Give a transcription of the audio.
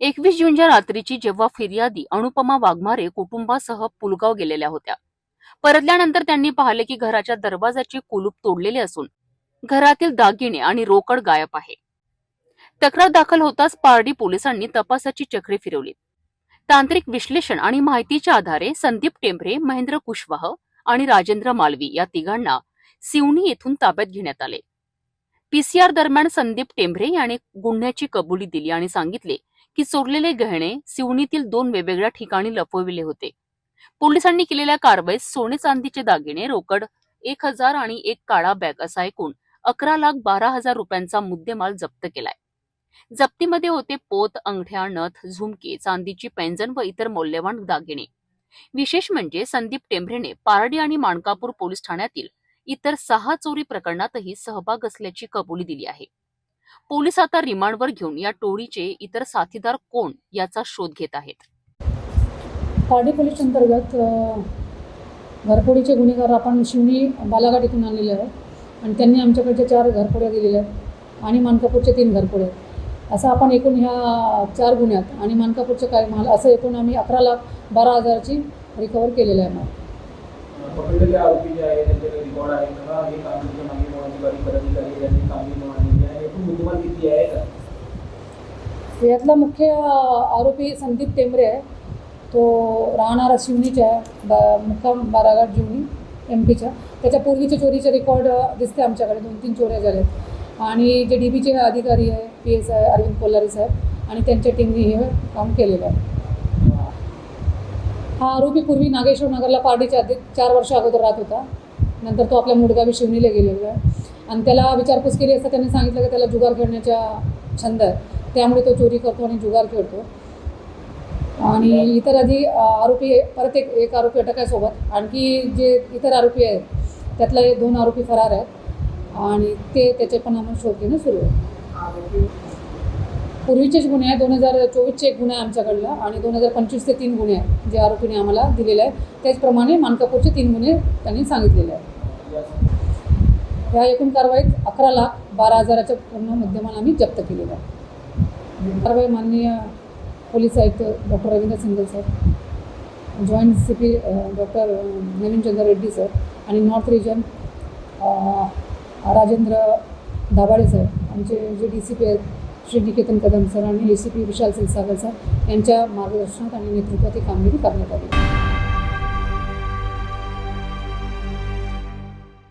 एकवीस जूनच्या रात्रीची जेव्हा फिर्यादी अनुपमा वाघमारे कुटुंबासह पुलगाव गेलेल्या होत्या. परतल्यानंतर त्यांनी पाहिले की घराच्या दरवाजाची कुलूप तोडलेले असून घरातील दागिने आणि रोकड गायब आहे. तक्रार दाखल होताच पारडी पोलिसांनी तपासाची चक्री फिरवली. तांत्रिक विश्लेषण आणि माहितीच्या आधारे संदीप टेंभरे महेंद्र कुशवाह आणि राजेंद्र मालवी या तिघांना सिवनी येथून ताब्यात घेण्यात आले. पीसीआर दरम्यान संदीप टेंभरे याने गुन्ह्याची कबुली दिली आणि सांगितले की चोरलेले गहणे सिवणीतील दोन वेगवेगळ्या ठिकाणी लपविले होते. पोलिसांनी केलेल्या कारवाईत सोने चांदीचे दागिने रोकड एक हजार आणि एक काळा बॅग असा एकूण अकरा लाख बारा हजार रुपयांचा मुद्देमाल जप्त केलाय. जप्तीमध्ये होते पोत अंगठ्या नथ झुमके चांदीची पैंजण व इतर मौल्यवान दागिने. विशेष म्हणजे संदीप टेंभरेने पारडी आणि माणकापूर पोलीस ठाण्यातील इतर सहा चोरी प्रकरणातही सहभाग असल्याची कबुली दिली आहे. पोलीस आता रिमांडवर घेऊन या टोळीचे इतर साथीदार कोण याचा शोध घेत आहेत. पारडी पोलीस अंतर्गत अ, घरफोडीचे गुन्हेगार आपण शिवनी बालाघाट इथून आणलेले आहेत. आणि त्यांनी आमच्याकडच्या चार घरफोड्या दिलेल्या आहेत. आणि मानकापूरचे तीन घरफोडे आहेत. असं आपण एकूण ह्या चार गुन्ह्यात आणि मानकापूरचे काय माल असं एकूण आम्ही अकरा लाख बारा हजाराची रिकवर केलेलं आहे माल. पकडलेले आरोपी जे आहे त्यांच्याकडे रेकॉर्ड आहे. का हे मागे मोहनवाडी पदाधिकारी यांनी कामगिरी मोहनली किती आहे का? यातला मुख्य आरोपी संदीप टेंबरे आहे. तो राहणारा शिवनीचा आहे बा मुक्काम बाराघाट जीवनी एम पीच्या. त्याच्या पूर्वीच्या चोरीचे रेकॉर्ड दिसते आमच्याकडे. दोन तीन चोऱ्या झाल्यात. आणि जे डी बीचे अधिकारी आहे P S I Arvind Kolhari साहेब आणि त्यांच्या टीमने हे काम केलेलं आहे. हा आरोपी पूर्वी नागेश्वर नगरला पार्टीच्या आधी चार वर्ष अगोदर राहत होता. नंतर तो आपल्या मुडगावी शिवनीला गेलेला आहे. आणि त्याला विचारपूस केली असता त्यांनी सांगितलं की त्याला जुगार खेळण्याचा छंद आहे. त्यामुळे तो चोरी करतो आणि जुगार खेळतो. आणि इतर आधी आरोपी परत एक एक आरोपी अटक आहे सोबत. आणखी जे इतर आरोपी आहेत त्यातला एक दोन आरोपी फरार आहेत. आणि ते त्याचे पण आम्हाला शोध घेणं सुरू आहे. पूर्वीचेच गुन्हे आहे दोन हजार चोवीसचे एक गुन्हा आहे आमच्याकडला आणि दोन हजार पंचवीसचे तीन गुन्हे आहेत जे आरोपीने आम्हाला दिलेले आहेत. त्याचप्रमाणे मानकापूरचे तीन गुन्हे त्यांनी सांगितलेले आहेत. या एकूण कारवाईत अकरा लाख बारा हजाराच्या पूर्ण मुद्देमाल आम्ही जप्त केलेला आहे. कारवाई माननीय पोलीस आयुक्त doctor Ravindra Singal sir joint C P doctor Navinchandra Reddy sir आणि north region Rajendra Dabhade sir आमचे जे डी सी पी आहेत श्री निकेतन कदम सर आणि A C P Vishal Singsagar sir यांच्या मार्गदर्शनात आणि नेतृत्वात ही कामगिरी करण्यात आली.